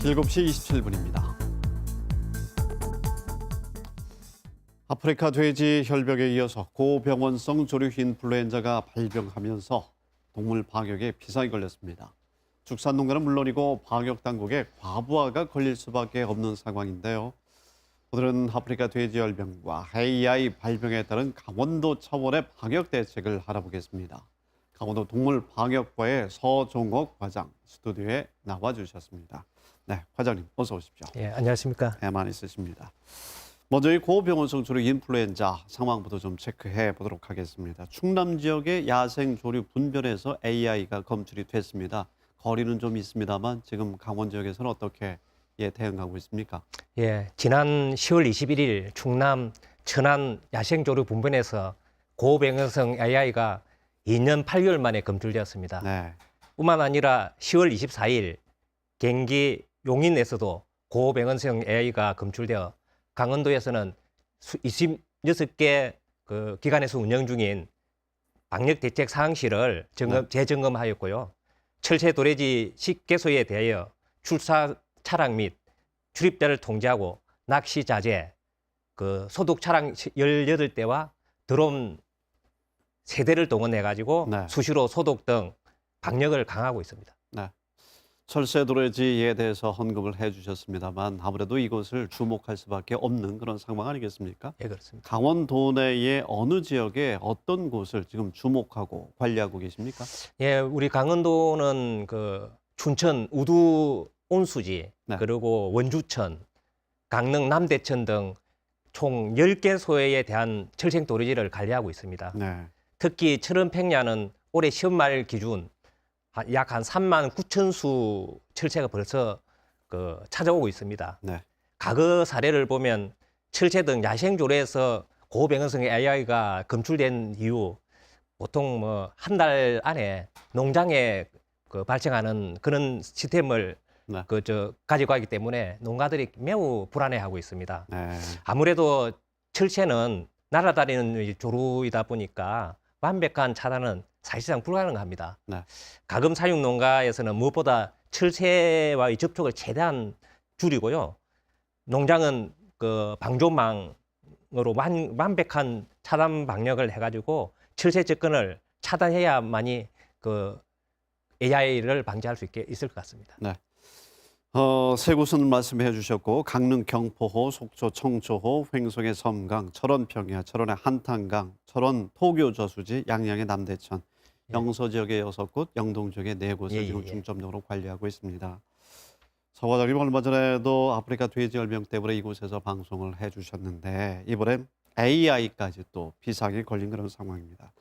7시 27분입니다. 아프리카 돼지 혈병에 이어서 고병원성 조류 인플루엔자가 발병하면서 동물 방역에 비상이 걸렸습니다. 축산 농가는 물론이고 방역 당국에 과부하가 걸릴 수밖에 없는 상황인데요. 오늘은 아프리카 돼지 열병과 AI 발병에 따른 강원도 차원의 방역 대책을 알아보겠습니다. 강원도 동물 방역과의 서종옥 과장 스튜디오에 나와 주셨습니다. 네, 과장님 어서 오십시오. 예, 안녕하십니까. 대만 있으십니다. 먼저 이 고병원성 조류 인플루엔자 상황부터 좀 체크해 보도록 하겠습니다. 충남 지역의 야생 조류 분변에서 AI가 검출이 됐습니다. 거리는 좀 있습니다만 지금 강원 지역에서는 어떻게 예, 대응하고 있습니까? 예, 지난 10월 21일 충남 천안 야생 조류 분변에서 고병원성 AI가 2년 8개월 만에 검출되었습니다. 네, 뿐만 아니라 10월 24일 경기 용인에서도 고병원성 AI가 검출되어 강원도에서는 26개 그 기관에서 운영 중인 방역 대책 사항실을 점검, 네. 재점검하였고요. 철새 도래지 10개소에 대하여 출사 차량 및 출입대를 통제하고 낚시 자재, 그 소독 차량 18대와 드론 세대를 동원해 가지고 네. 수시로 소독 등 방역을 강화하고 있습니다. 철새 도래지에 대해서 언급을 해주셨습니다만 아무래도 이것을 주목할 수밖에 없는 그런 상황 아니겠습니까? 예, 그렇습니다. 강원도 내의 어느 지역에 어떤 곳을 지금 주목하고 관리하고 계십니까? 예, 우리 강원도는 그 춘천 우두 온수지 네. 그리고 원주천, 강릉 남대천 등 총 10개 소에 대한 철생 도래지를 관리하고 있습니다. 네. 특히 철원팽야는 올해 시험 말 기준 약한 3만 9천 수 철새가 벌써 그 찾아오고 있습니다. 네. 과거 사례를 보면 철새 등 야생 조례에서 고병원성 AI가 검출된 이후 보통 뭐 한 달 안에 농장에 그 발생하는 그런 시스템을 네. 그저 가지고 가기 때문에 농가들이 매우 불안해하고 있습니다. 네. 아무래도 철새는 날아다니는 이 조류이다 보니까 완벽한 차단은 사실상 불가능합니다. 네. 가금 사육 농가에서는 무엇보다 철새와의 접촉을 최대한 줄이고요. 농장은 그 방조망으로 완, 완벽한 차단 방역을 해가지고 철새 접근을 차단해야만이 그 AI를 방지할 수 있게 있을 것 같습니다. 어, 세 곳은 말씀해 주셨고 강릉 경포호, 속초 청초호, 횡성의 섬강, 철원 평야, 철원의 한탄강, 철원 토교 저수지, 양양의 남대천, 예. 영서 지역의 여섯 곳, 영동 지역의 네 곳을 예, 예, 지금 예. 중점적으로 관리하고 있습니다. 서 과장님 얼마 전에도 아프리카 돼지 열병 때문에 이곳에서 방송을 해 주셨는데 이번엔 AI까지 또 비상에 걸린 그런 상황입니다.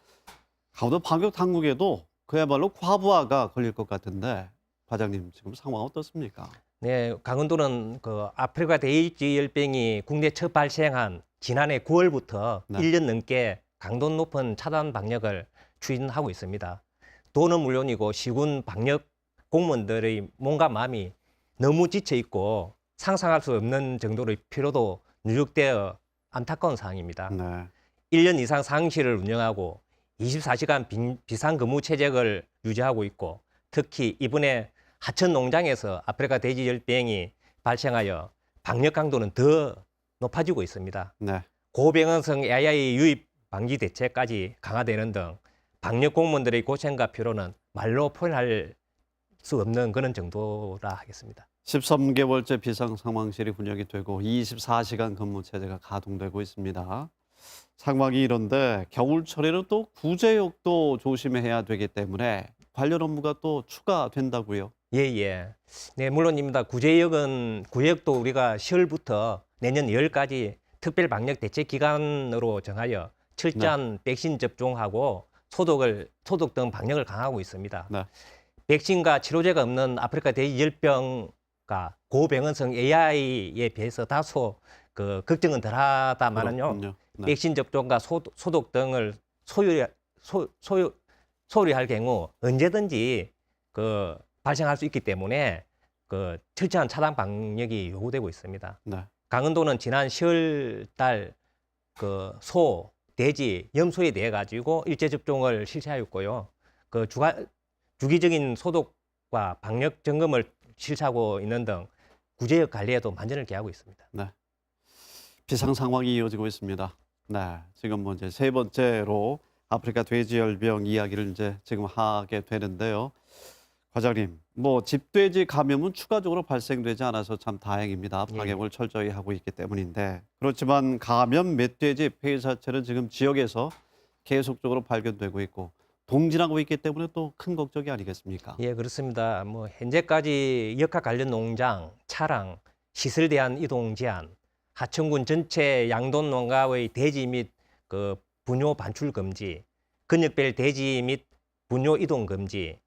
강원도 방역 당국에도 그야말로 과부하가 걸릴 것 같은데 과장님 지금 상황 어떻습니까? 네, 강원도는 그 아프리카 돼지 열병이 국내 첫 발생한 지난해 9월부터 네. 1년 넘게 강도 높은 차단 방역을 추진하고 있습니다. 도는 물론이고 시군 방역 공무원들의 몸과 마음이 너무 지쳐 있고 상상할 수 없는 정도의 피로도 누적되어 안타까운 상황입니다. 네. 1년 이상 상실을 운영하고 24시간 빈- 비상근무 체제를 유지하고 있고 특히 이번에 하천 농장에서 아프리카 돼지 열병이 발생하여 방역 강도는 더 높아지고 있습니다. 네. 고병원성 AI 유입 방지 대책까지 강화되는 등 방역 공무원들의 고생과 피로는 말로 표현할 수 없는 그런 정도라 하겠습니다. 13개월째 비상 상황실이 운영이 되고 24시간 근무 체제가 가동되고 있습니다. 상황이 이런데 겨울철에는 또 구제역도 조심해야 되기 때문에 관련 업무가 또 추가된다고요. 예, 예. 네, 물론입니다. 구제역은 구역도 우리가 10월부터 내년 2월까지 특별 방역 대책 기간으로 정하여 철저한 백신 접종하고 소독을 소독 등 방역을 강화하고 있습니다. 네. 백신과 치료제가 없는 아프리카 돼지 열병과 고병원성 AI에 비해서 다소 그 걱정은 덜하다마는요. 네. 백신 접종과 소독, 소독 등을 소유 소, 소유 소리할 경우 언제든지 그 발생할 수 있기 때문에 그 철저한 차단 방역이 요구되고 있습니다. 네. 강원도는 지난 10월 달그 소, 돼지, 염소에 대해 가지고 일제 접종을 실시하였고요. 그 주가, 주기적인 소독과 방역 점검을 실시하고 있는 등 구제역 관리에도 만전을 기하고 있습니다. 비상 상황이 이어지고 있습니다. 네, 지금 뭐 이제 세 번째로 아프리카 돼지열병 이야기를 이제 지금 하게 되는데요. 과장님, 뭐 집돼지 감염은 추가적으로 발생되지 않아서 참 다행입니다. 예, 방역을 철저히 하고 있기 때문인데 그렇지만 감염 멧돼지 폐사체는 지금 지역에서 계속적으로 발견되고 있고 동진하고 있기 때문에 또 큰 걱정이 아니겠습니까? 예, 그렇습니다. 뭐 현재까지 역학 관련 농장, 차량, 시설 대한 이동 제한, 하천군 전체 양돈 농가의 대지 및 그 분뇨 반출 금지, 근역별 대지 및 분뇨 이동 금지,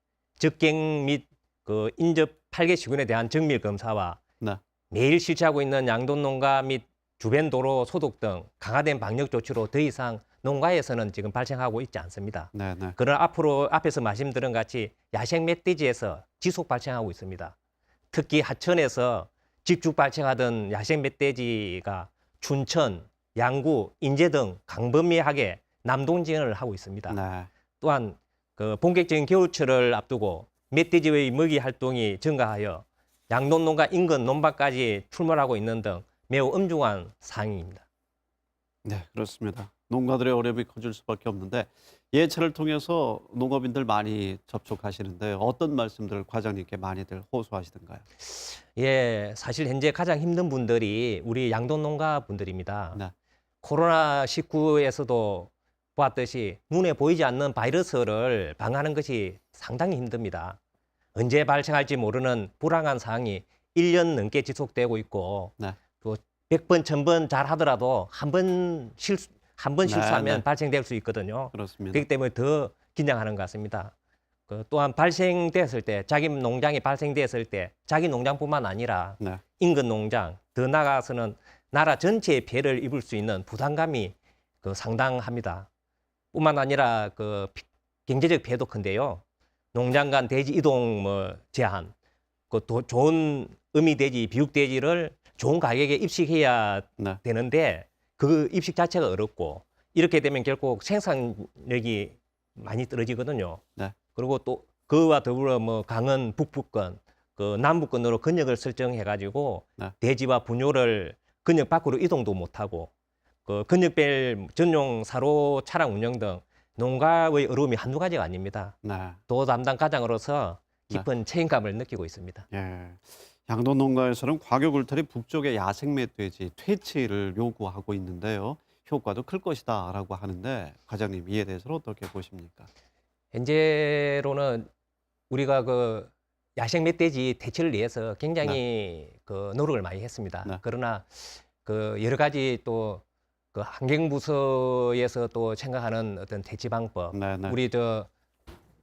적경 및그 인접 8개 시군에 대한 정밀 검사와 네. 매일 실시하고 있는 양돈 농가 및 주변 도로 소독 등 강화된 방역 조치로 더 이상 농가에서는 지금 발생하고 있지 않습니다. 네, 네. 그러나 앞으로 앞에서 말씀드린 같이 야생 멧돼지에서 지속 발생하고 있습니다. 특히 하천에서 직접 발생하던 야생 멧돼지가 춘천, 양구, 인제 등 강범위하게 남동진을 하고 있습니다. 네. 또한 그 본격적인 겨울철을 앞두고 멧돼지의 먹이 활동이 증가하여 양돈 농가 인근 논밭까지 출몰하고 있는 등 매우 엄중한 상황입니다. 네, 그렇습니다. 농가들의 어려움이 커질 수밖에 없는데 예체를 통해서 농업인들 많이 접촉하시는데 어떤 말씀들을 과장님께 많이들 호소하시던가요? 예, 사실 현재 가장 힘든 분들이 우리 양돈 농가 분들입니다. 네. 코로나 19에서도 보았듯이 눈에 보이지 않는 바이러스를 방어하는 것이 상당히 힘듭니다. 언제 발생할지 모르는 불안한 상황이 1년 넘게 지속되고 있고 네. 또 100번, 1000번 잘 하더라도 한 번 실수 한번 네, 실수하면 네. 발생될 수 있거든요. 그렇습니다. 그렇기 때문에 더 긴장하는 것 같습니다. 그 또한 발생됐을 때 자기 농장이 발생됐을 때 자기 농장뿐만 아니라 네. 인근 농장 더 나아가서는 나라 전체의 피해를 입을 수 있는 부담감이 그 상당합니다. 뿐만 아니라 그 피- 경제적 피해도 큰데요. 농장 간 돼지 이동 뭐 제한, 그 도- 좋은 어미 돼지, 비육 돼지를 좋은 가격에 입식해야 네. 되는데 그 입식 자체가 어렵고 이렇게 되면 결국 생산력이 많이 떨어지거든요. 네. 그리고 또 그와 더불어 뭐 강원 북부권, 그 남부권으로 근역을 설정해 가지고 네. 대지와 분뇨를 근역 밖으로 이동도 못 하고 그 근역별 전용 사로 차량 운영 등 농가의 어려움이 한두 가지가 아닙니다. 네. 도 담당 과장으로서 네. 깊은 책임감을 느끼고 있습니다. 예. 양돈 농가에서는 과격 울타리 북쪽의 야생 멧돼지 퇴치를 요구하고 있는데요. 효과도 클 것이다라고 하는데 과장님 이에 대해서는 어떻게 보십니까? 현재로는 우리가 그 야생 멧돼지 대처를 위해서 굉장히 그 노력을 많이 했습니다. 네. 그러나 그 여러 가지 또 그 환경부서에서 또 생각하는 어떤 대치 방법, 네, 네. 우리 저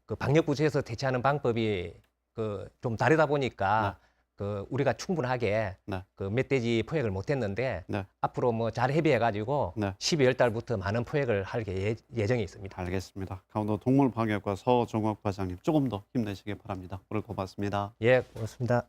그 방역부서에서 대처하는 방법이 그 좀 다르다 보니까 그 우리가 충분하게 네. 그 멧돼지 포획을 못했는데 네. 앞으로 뭐 잘 협의해가지고 네. 12월 달부터 많은 포획을 할 예, 예정이 있습니다. 알겠습니다. 강원도 동물방역과 서정옥 과장님 조금 더 힘내시기 바랍니다. 오늘 고맙습니다. 예, 고맙습니다.